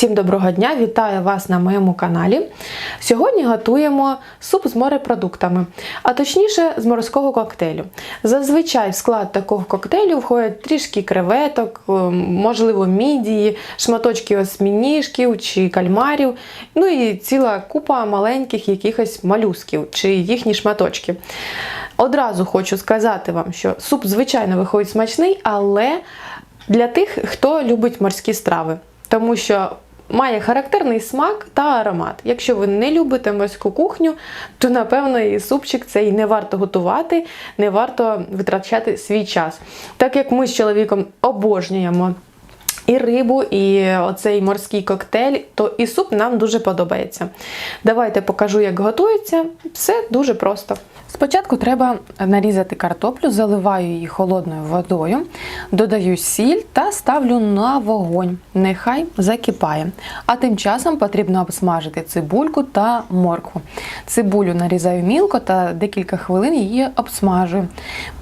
Всім доброго дня! Вітаю вас на моєму каналі. Сьогодні готуємо суп з морепродуктами, а точніше з морського коктейлю. Зазвичай в склад такого коктейлю входять трішки креветок, е, можливо, мідії, шматочки осьмініжків чи кальмарів, ну і ціла купа маленьких якихось малюсків чи їхні шматочки. Одразу хочу сказати вам, що суп, звичайно, виходить смачний, але для тих, хто любить морські страви. Тому що має характерний смак та аромат. Якщо ви не любите морську кухню, то напевно і супчик цей не варто готувати, не варто витрачати свій час. Так як ми з чоловіком обожнюємо і рибу, і оцей морський коктейль, то і суп нам дуже подобається. Давайте покажу, як готується. Все дуже просто. Спочатку треба нарізати картоплю, заливаю її холодною водою, додаю сіль та ставлю на вогонь. Нехай закипає. А тим часом потрібно обсмажити цибульку та моркву. Цибулю нарізаю мілко та декілька хвилин її обсмажую.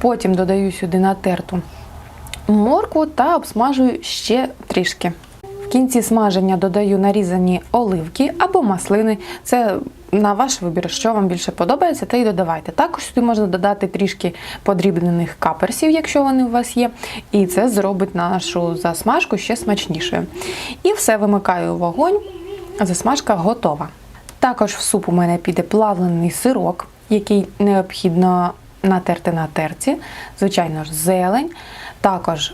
Потім додаю сюди натерту моркву та обсмажую ще трішки. В кінці смаження додаю нарізані оливки або маслини. Це на ваш вибір, що вам більше подобається, те й додавайте. Також сюди можна додати трішки подрібнених каперсів, якщо вони у вас є, і це зробить нашу засмажку ще смачнішою. І все вимикаю вогонь, засмажка готова. Також в суп у мене піде плавлений сирок, який необхідно натерти на терці, звичайно ж, зелень, також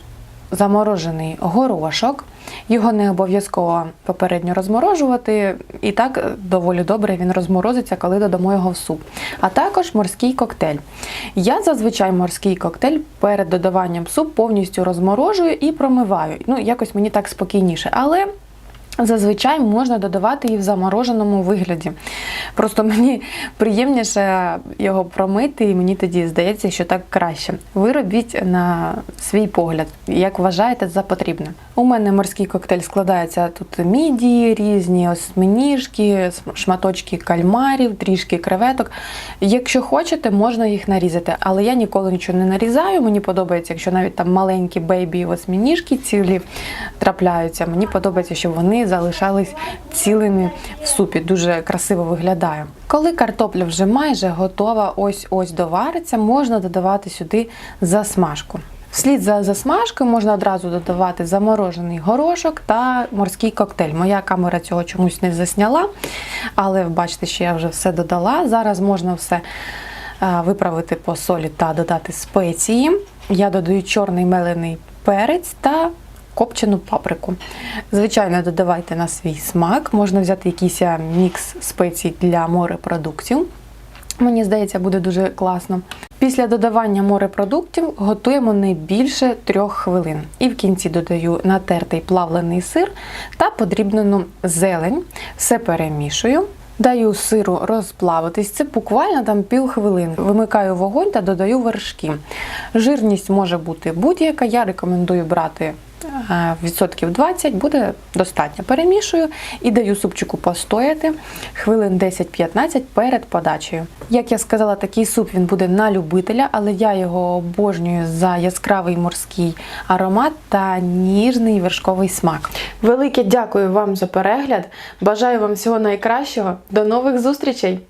заморожений горошок. Його не обов'язково попередньо розморожувати, і так доволі добре він розморозиться, коли додамо його в суп. А також морський коктейль. Я зазвичай морський коктейль перед додаванням суп повністю розморожую і промиваю. Ну, якось мені так спокійніше. Але Зазвичай можна додавати і в замороженому вигляді. Просто мені приємніше його промити, і мені тоді здається, що так краще. Ви робіть на свій погляд, як вважаєте за потрібне. У мене морський коктейль складається тут мідії, різні осьминіжки, шматочки кальмарів, трішки креветок. Якщо хочете, можна їх нарізати, але я ніколи нічого не нарізаю. Мені подобається, якщо навіть там маленькі бейбі осьминіжки цілі трапляються. Мені подобається, щоб вони залишались цілими в супі. Дуже красиво виглядає. Коли картопля вже майже готова, ось ось довариться, можна додавати сюди засмажку. Вслід за засмажкою можна одразу додавати заморожений горошок та морський коктейль. Моя камера цього чомусь не засняла, але бачите, що я вже все додала. Зараз можна все е, виправити по солі та додати спеції. Я додаю чорний мелений перець та копчену паприку. Звичайно, додавайте на свій смак. Можна взяти якийсь е, мікс спецій для морепродуктів. Мені здається, буде дуже класно. Після додавання морепродуктів готуємо не більше трьох хвилин. І в кінці додаю натертий плавлений сир та подрібнену зелень. Все перемішую. Даю сиру розплавитись, це буквально там пів хвилини. Вимикаю вогонь та додаю вершки. Жирність може бути будь-яка. Я рекомендую брати відсотків 20, буде достатньо. Перемішую і даю супчику постояти хвилин 10-15 перед подачею. Як я сказала, такий суп він буде на любителя, але я його обожнюю за яскравий морський аромат та ніжний вершковий смак. Велике дякую вам за перегляд. Бажаю вам всього найкращого. До нових зустрічей!